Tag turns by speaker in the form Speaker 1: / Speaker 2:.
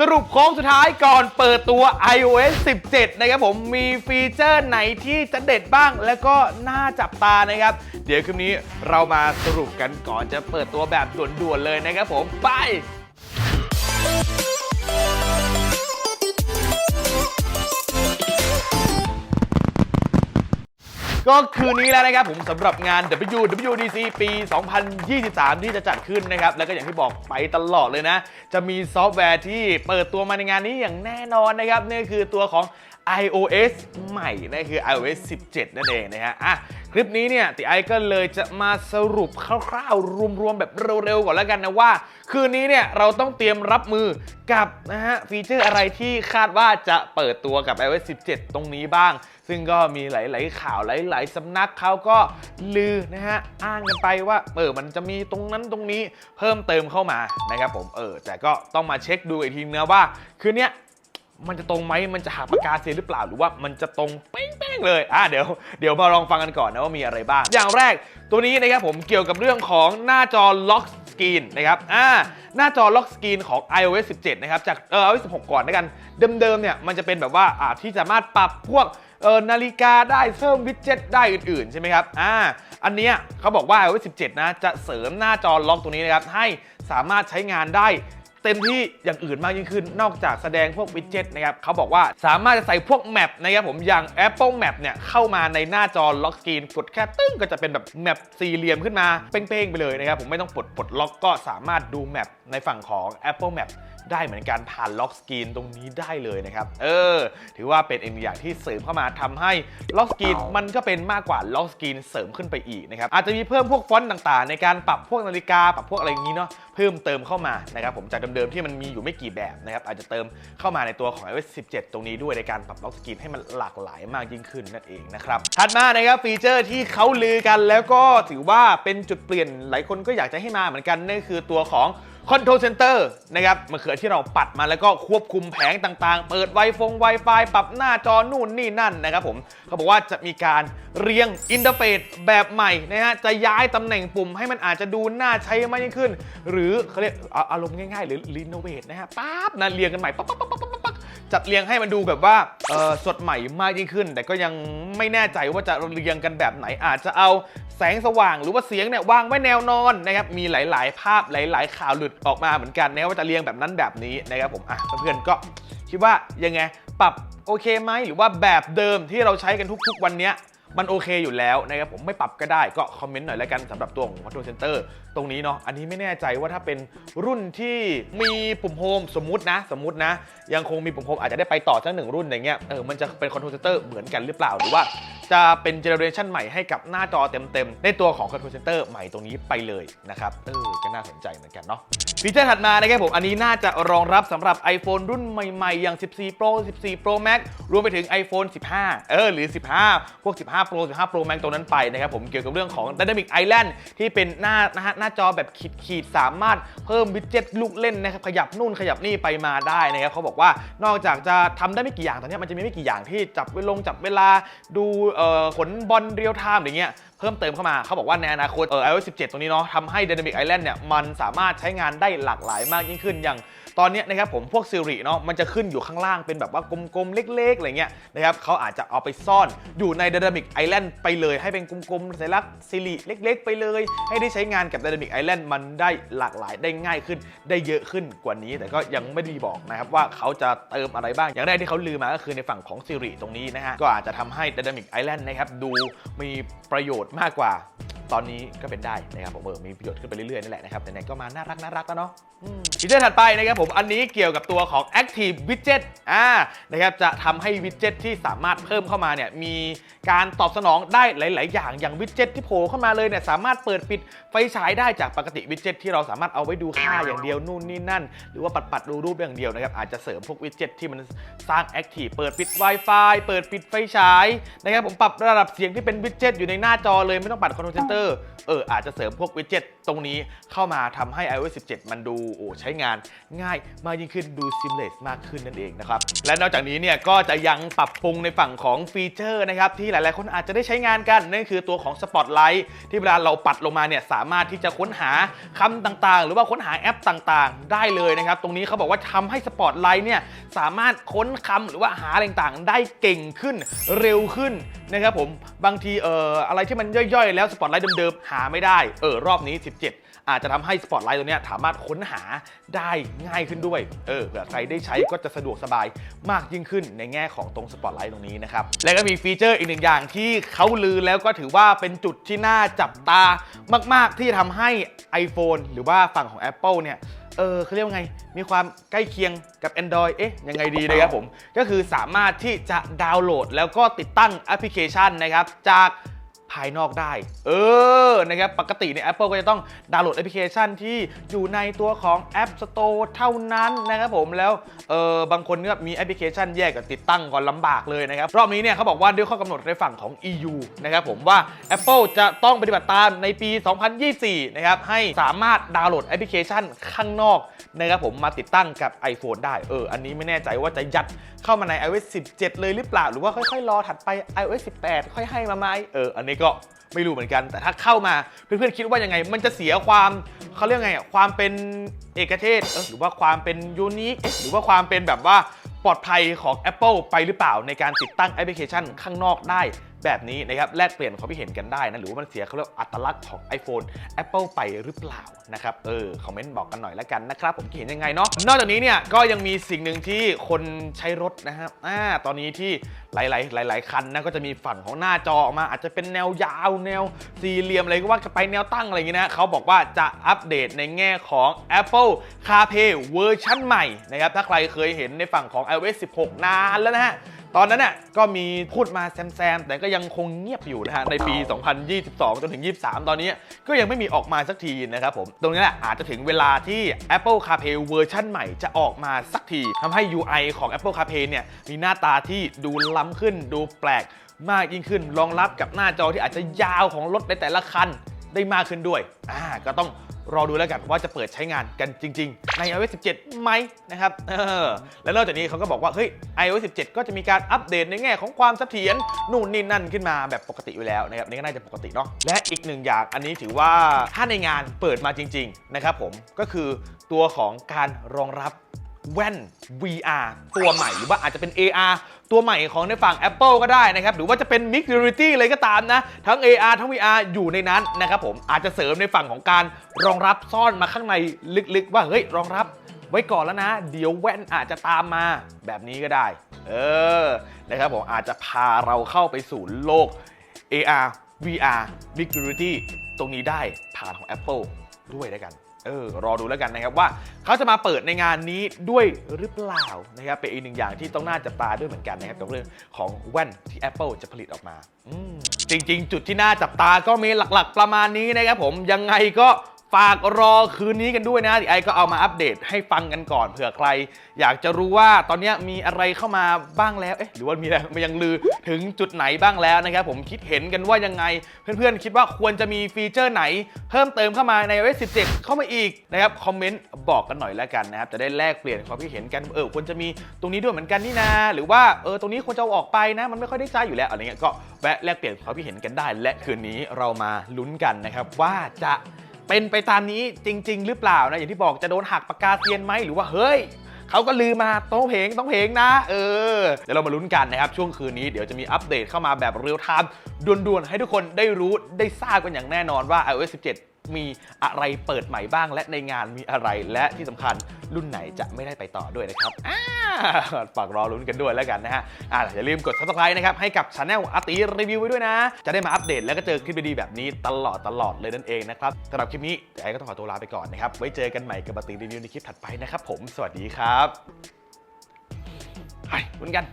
Speaker 1: สรุปโค้งสุดท้ายก่อนเปิดตัว iOS 17 นะครับผมมีฟีเจอร์ไหนที่จะเด็ดบ้าง แล้วก็น่าจับตานะครับ เดี๋ยวคลิปนี้เรามาสรุปกันก่อนจะเปิดตัวแบบด่วนๆเลยนะครับผมไป ก็คืนนี้แล้วนะครับผมสำหรับงาน WWDC ปี 2023 ที่จะจัดขึ้นนะครับ แล้วก็อย่างที่บอกไปตลอดเลยนะ จะมีซอฟต์แวร์ที่เปิดตัวมาในงานนี้อย่างแน่นอนนะครับนี่คือตัวของ iOS ใหม่นั่นคือ iOS 17 นั่นเองนะฮะอะ ลิปนี้เนี่ยติไอก็เลยจะมาสรุปคร่าวๆรวมๆแบบเร็วๆก่อนแล้วกันนะว่า คืนนี้เนี่ยเราต้องเตรียมรับมือกับนะฮะฟีเจอร์อะไรที่คาดว่าจะเปิดตัวกับ iOS 17 ตรงนี้บ้าง ซึ่งก็มีหลาย ๆ ข่าวหลาย ๆ สำนักเขาก็ลือนะฮะอ้างกันไปว่าเออมันจะมีตรงนั้นตรงนี้เพิ่มเติมเข้ามานะครับผมเออแต่ก็ต้องมาเช็คดูอีกทีนึงนะว่าคืนเนี้ย มันจะตรงไหมมันจะหักปากกาเซียนหรือเปล่าหรือว่ามันจะตรงเป้งๆเลยอะเดี๋ยวเดี๋ยวมาลองฟังกันก่อนนะว่ามีอะไรบ้าง อย่างแรกตัวนี้นะครับผมเกี่ยวกับเรื่องของหน้าจอล็อกสกรีนนะครับอ่าหน้าจอล็อกสกรีนของ iOS 17 นะครับ จากเออ iOS 16 ก่อนนะกัน เดิมๆเนี่ยมันจะเป็นแบบว่าอ่าที่สามารถปรับพวกเออนาฬิกาได้เพิ่มวิดเจ็ตได้อื่นๆ ใช่ไหมครับอ่าอันเนี้ยเขาบอกว่า iOS 17 นะ จะเสริมหน้าจอล็อกตรงนี้นะครับ ให้สามารถใช้งานได้ เต็มที่อย่างอื่นมากยิ่งขึ้น นอกจากแสดงพวกวิดเจ็ตนะครับเขาบอกว่าสามารถจะใส่พวกแมปนะครับผมอย่าง Apple Map เนี่ยเข้ามาในหน้าจอล็อกสกรีนกดแค่ตึ้งก็จะเป็นแบบแมปสี่เหลี่ยมขึ้นมาเป้งๆไปเลยนะครับผมไม่ต้องปลดปลดล็อกก็สามารถดูแมปในฝั่งของ Apple Map ได้เหมือนกันผ่านล็อกสกรีนตรงนี้ได้เลยนะครับ เออ ถือว่าเป็นอีกหนึ่งอย่างที่เสริมเข้ามาทำให้ล็อกสกรีนมันก็เป็นมากกว่าล็อกสกรีนเสริมขึ้นไปอีกนะครับ อาจจะมีเพิ่มพวกฟอนต์ต่างๆ ในการปรับพวกนาฬิกา ปรับพวกอะไรอย่างนี้เนาะ เพิ่มเติมเข้ามานะครับผมจากเดิมๆที่มันมีอยู่ไม่กี่แบบนะครับอาจจะเติมเข้ามาในตัวของ iOS 17 ตรงนี้ด้วยในการปรับล็อกสกรีนให้มันหลากหลายมากยิ่งขึ้นนั่นเองนะครับถัดมานะครับฟีเจอร์ที่เขาลือกันแล้วก็ถือว่าเป็นจุดเปลี่ยนหลายคนก็อยากจะให้มาเหมือนกันนั่นคือตัวของ คอนโทรลเซ็นเตอร์นะครับมันคือที่เราปัดมาแล้วก็ควบคุมแผงต่างๆ เปิดไวฟง Wi-Fi ปรับหน้าจอนู่นนี่นั่นนะครับผมเขาบอกว่าจะมีการเรียงอินเทอร์เฟซแบบใหม่นะฮะจะย้ายตำแหน่งปุ่มให้มันอาจจะดูน่าใช้มากยิ่งขึ้น หรือเขาเรียกอารมณ์ง่ายๆ หรือรีโนเวทนะฮะปั๊บนะเรียงกันใหม่ปั๊บปั๊บปั๊บปั๊บปั๊บปั๊บ จัดเรียงให้มันดูแบบว่าสดใหม่มากยิ่งขึ้น แต่ก็ยังไม่แน่ใจว่าจะเรียงกันแบบไหนอาจจะเอาแสงสว่างหรือว่าเสียงเนี่ยวางไว้แนวนอนนะครับมีหลาย ๆ ภาพหลาย ๆ ข่าวหลุดออกมาเหมือนกันนะว่าจะเรียงแบบนั้นแบบนี้นะครับผมอะเพื่อนๆก็คิดว่ายังไงปรับโอเคไหมหรือว่าแบบเดิมที่เราใช้กันทุก ๆ วันเนี้ย มันโอเคอยู่แล้วนะครับผมไม่ปรับก็ได้ก็คอมเมนต์หน่อยแล้วกันสำหรับตัวของ Control Center ตรงนี้เนาะอันนี้ไม่แน่ใจว่าถ้าเป็นรุ่นที่มีปุ่มโฮมสมมุตินะสมมุตินะ ยังคงมีปุ่มโฮมอาจจะได้ไปต่อสักหนึ่งรุ่นอย่างเงี้ยเออมันจะเป็น Control Center เหมือนกันหรือเปล่าหรือว่า จะเป็นเจเนอเรชันใหม่ให้กับหน้าจอเต็มๆ ในตัวของ Control Center ใหม่ตรงนี้ไปเลยนะครับ เออ ก็น่าสนใจเหมือนกันเนาะ ฟีเจอร์ถัดมานะครับผม อันนี้น่าจะรองรับสำหรับ iPhone รุ่นใหม่ๆ อย่าง 14 Pro 14 Pro Max รวมไปถึง iPhone 15 เออ หรือ 15 พวก 15 Pro 15 Pro Max ตรงนั้นไปนะครับผม เกี่ยวกับเรื่องของ Dynamic Island ที่เป็นหน้านะฮะหน้าจอแบบขีดขีดๆสามารถเพิ่มวิดเจ็ตลูกเล่นนะครับ ขยับนู่นขยับนี่ไปมาได้นะครับเขาบอกว่านอกจากจะทำได้ไม่กี่อย่างตอนนี้มันจะมีไม่กี่อย่างที่จับเวลงจับเวลาดูขนบอลเรียลไทม์อย่างเงี้ยเพิ่มเติมเข้ามาเขาบอกว่าในอนาคตเออ iOS 17 ตรงนี้เนาะทำให้ Dynamic Island เนี่ยมันสามารถใช้งานได้หลากหลายมากยิ่งขึ้นอย่างตอนนี้นะครับผมพวก Siri เนาะมันจะขึ้นอยู่ข้างล่างเป็นแบบว่ากลมๆ เล็กๆอะไรเงี้ยนะครับเขาอาจจะเอาไปซ่อนอยู่ใน Dynamic Island ไปเลยให้เป็นกลมๆสัญลักษณ์ Siri เล็ก ๆ ไปเลย ให้ได้ใช้งานกับ Dynamic Island มันได้หลากหลายได้ง่ายขึ้น ได้เยอะขึ้นกว่านี้ แต่ก็ยังไม่ได้บอกนะครับว่าเขาจะเติมอะไรบ้าง อย่างแรกที่เขาลือมาก็คือในฝั่งของ Siri ตรงนี้นะฮะก็อาจจะทำให้ Dynamic Island นะครับดูมีประโยชน์มากกว่า ตอนนี้ก็เป็นได้นะครับผมเออมีประโยชน์ขึ้นไปเรื่อยๆนั่นแหละนะครับไหนๆก็มาน่ารักน่ารักแล้วเนาะฟีเจอร์ถัดไปนะครับผมอันนี้เกี่ยวกับตัวของ Active Widget อ่านะครับจะทำให้วิดเจ็ตที่สามารถเพิ่มเข้ามาเนี่ยมีการตอบสนองได้หลาย ๆ อย่างอย่างวิดเจ็ตที่โผล่เข้ามาเลยเนี่ยสามารถเปิดปิดไฟฉายได้จากปกติวิดเจ็ตที่เราสามารถเอาไว้ดูค่าอย่างเดียวนู่นนี่นั่น หรือว่าปัดปัดๆดูรูปอย่างเดียวนะครับอาจจะเสริมพวกวิดเจ็ตที่มันสร้าง Active เปิดปิด Wi-Fi เปิดปิดไฟฉายนะครับผมปรับระดับเสียงที่เป็นวิดเจ็ตอยู่ในหน้าจอเลยไม่ต้องปัดคอนโทรลเซนเตอร์ Center เอออาจจะเสริมพวกวิดเจ็ตตรงนี้เข้ามาทำให้ iOS 17 มันดูโอ้ใช้งานง่ายมากยิ่งขึ้นดู seamless มากขึ้นนั่นเองนะครับ และนอกจากนี้เนี่ยก็จะยังปรับปรุงในฝั่งของฟีเจอร์นะครับที่หลายๆ คนอาจจะได้ใช้งานกัน นั่นคือตัวของ Spotlight ที่เวลาเราปัดลงมาเนี่ยสามารถที่จะค้นหาคำต่างๆ หรือว่าค้นหาแอปต่างๆ ได้เลยนะครับตรงนี้เขาบอกว่าทำให้ Spotlight เนี่ยสามารถค้นคำหรือว่าหาอะไรต่างๆ ได้เก่งขึ้นเร็วขึ้นนะครับผมบางทีเอ่ออะไรที่มันย่อยๆ แล้ว Spotlight เดิมๆหาไม่ได้ เออรอบนี้ 17 อาจจะทำให้ Spotlight ตัวนี้สามารถค้นหาได้ง่ายขึ้นด้วย เออเผื่อใครได้ใช้ก็จะสะดวกสบายมากยิ่งขึ้นในแง่ของตรง Spotlight ตรงนี้นะครับ และก็มีฟีเจอร์อีกหนึ่งอย่างที่เขาลือแล้วก็ถือว่าเป็นจุดที่น่าจับตามาก ๆ ที่ทำให้ iPhone หรือว่าฝั่งของ Apple เนี่ยเออเขาเรียกว่าไง มีความใกล้เคียงกับ Android เอ๊ะ ยังไงดีนะครับผม ก็คือสามารถที่จะดาวน์โหลดแล้วก็ติดตั้งแอปพลิเคชันนะครับ จากายนอกได้ เออนะครับปกติเนี่ย Apple ก็จะต้องดาวน์โหลดแอปพลิเคชันที่อยู่ในตัวของ App Store เท่านั้นนะครับผมแล้วเออบางคนก็มีแอปพลิเคชันแยกกับติดตั้งก่อนลำบากเลยนะครับรอบนี้เนี่ยเขาบอกว่าด้วยข้อกำหนดในฝั่งของ EU นะครับผมว่า Apple จะต้องปฏิบัติตามในปี 2024 นะครับให้สามารถดาวน์โหลดแอปพลิเคชันข้างนอกนะครับผมมาติดตั้งกับ iPhone ได้เอออันนี้ไม่แน่ใจว่าจะยัดเข้ามาใน iOS 17 เลยหรือเปล่า หรือว่าค่อยๆ รอถัดไป iOS 18 ค่อยให้มาไหมเอออันนี้ก็ไม่รู้เหมือนกัน แต่ถ้าเข้ามาเพื่อนๆคิดว่ายังไง มันจะเสียความเขาเรียกไงอะความเป็นเอกเทศเออหรือว่าความเป็นยูนิคหรือว่าความเป็นแบบว่าปลอดภัยของ Apple ไปหรือเปล่าในการติดตั้งแอปพลิเคชันข้างนอกได้ แบบนี้นะครับแลกเปลี่ยนความคิดเห็นกันได้นะหรือว่ามันเสียเขาเรียกอัตลักษณ์ของ iPhone Apple ไปหรือเปล่านะครับเออคอมเมนต์บอกกันหน่อยแล้วกันนะครับผมคิดเห็นยังไงเนาะนอกจากนี้เนี่ยก็ยังมีสิ่งหนึ่งที่คนใช้รถนะครับอ่าตอนนี้ที่หลาย ๆ หลาย ๆ คันนะก็จะมีฝั่งของหน้าจอออกมา อาจจะเป็นแนวยาวแนวสี่เหลี่ยมอะไรก็ว่าจะไปแนวตั้งอะไรอย่างงี้นะเขาบอกว่าจะอัปเดตในแง่ของ Apple CarPlay เวอร์ชันใหม่นะครับถ้าใครเคยเห็นในฝั่งของ iOS 16 นานแล้วนะฮะ ตอนนั้นน่ะก็มีพูดมาแซมๆแต่ก็ยังคงเงียบอยู่นะฮะในปี 2022 จนถึง 23 ตอนนี้ก็ยังไม่มีออกมาสักทีนะครับผม ตรงนี้แหละอาจจะถึงเวลาที่ Apple CarPlay เวอร์ชันใหม่จะออกมาสักทีทำให้ UI ของ Apple CarPlay เนี่ยมีหน้าตาที่ดูล้ำขึ้น ดูแปลกมากยิ่งขึ้นรองรับกับหน้าจอที่อาจจะยาวของรถในแต่ละคันได้มากขึ้นด้วยอ่าก็ต้อง รอดูแล้วกันว่าจะเปิดใช้งานกันจริง ๆ ใน iOS 17 ไหมนะครับออและนอกจากนี้เขาก็บอกว่าเฮ้ย iOS 17 ก็จะมีการอัปเดตในแง่ของความเสถียรนู่นนี่นั่นขึ้นมาแบบปกติอยู่แล้วนะครับนี่ก็น่าจะปกติเนาะและอีกหนึ่งอย่างอันนี้ถือว่าถ้าในงานเปิดมาจริง ๆ นะครับผมก็คือตัวของการรองรับ แว่น VR ตัวใหม่หรือว่าอาจจะเป็น AR ตัวใหม่ของในฝั่ง Apple ก็ได้นะครับ หรือว่าจะเป็น Mixed Reality เลยก็ตามนะ ทั้ง AR ทั้ง VR อยู่ในนั้นนะครับผมอาจจะเสริมในฝั่งของการรองรับซ่อนมาข้างในลึกๆ ว่าเฮ้ยรองรับไว้ก่อนแล้วนะ เดี๋ยวแว่นอาจจะตามมาแบบนี้ก็ได้ เออนะครับผมอาจจะพาเราเข้าไปสู่โลก AR VR Mixed Reality ตรงนี้ได้ผ่านของ Apple ด้วยแล้วกัน เออรอดูแล้วกันนะครับว่าเขาจะมาเปิดในงานนี้ด้วยหรือเปล่านะครับเป็นอีกหนึ่งอย่างที่ต้องน่าจับตาด้วยเหมือนกันนะครับกับเรื่องของแว่นที่ Apple จะผลิตออกมาอืมจริง ๆ จุดที่น่าจับตาก็มีหลักๆ ประมาณนี้นะครับผมยังไงก็ ฝากรอคืนนี้กันด้วยนะดิไอก็เอามาอัปเดตให้ฟังกันก่อนเผื่อใคร อยากจะรู้ว่าตอนนี้มีอะไรเข้ามาบ้างแล้วเอ๊ะหรือว่ามีอะไรมันยังลือถึงจุดไหนบ้างแล้วนะครับผมคิดเห็นกันว่ายังไง เพื่อนๆ คิดว่าควรจะมีฟีเจอร์ไหน เพิ่มเติมเข้ามาใน iOS 17 เข้ามาอีกนะครับคอมเมนต์บอกกันหน่อยแล้วกันนะครับจะได้แลกเปลี่ยนความคิดเห็นกันเออควรจะมีตรงนี้ด้วยเหมือนกันนี่นาหรือว่าเออตรงนี้ควรจะเอาออกไปนะ มันไม่ค่อยได้ใช้อยู่แล้วอะไรเงี้ยก็แวะแลกเปลี่ยนความคิดเห็นกันได้ และคืนนี้เรามาลุ้นกันนะครับว่าจะ เป็นไปตามนี้จริง ๆ หรือเปล่านะอย่างที่บอกจะโดนหักปากกาเซียนไหมหรือว่าเฮ้ยเขาก็ลือมาต้องเพลงต้องเพลงนะ เออ เดี๋ยวเรามาลุ้นกันนะครับ ช่วงคืนนี้เดี๋ยวจะมีอัปเดตเข้ามาแบบเรียลไทม์ด่วนๆ ให้ทุกคนได้รู้ได้ทราบกันอย่างแน่นอนว่า iOS 17 มีอะไรเปิดใหม่บ้าง และในงานมีอะไรและที่สำคัญรุ่นไหนจะไม่ได้ไปต่อด้วยนะครับฝากรอลุ้นกันด้วยแล้วกันนะฮะอ่าอย่าลืมกด subscribe นะครับให้กับช anel อาตีรีวิวไว้ด้วยนะ จะได้มาอัปเดตแล้วก็เจอคลิปดีๆแบบนี้ตลอดตลอดเลยนั่นเองนะครับสำหรับคลิปนี้เดี๋ยวไอ้ก็ต้องขอตัวลาไปก่อนนะครับไว้เจอกันใหม่กับอาตีรีวิวในคลิปถัดไปนะครับผมสวัสดีครับไปลุ้นกัน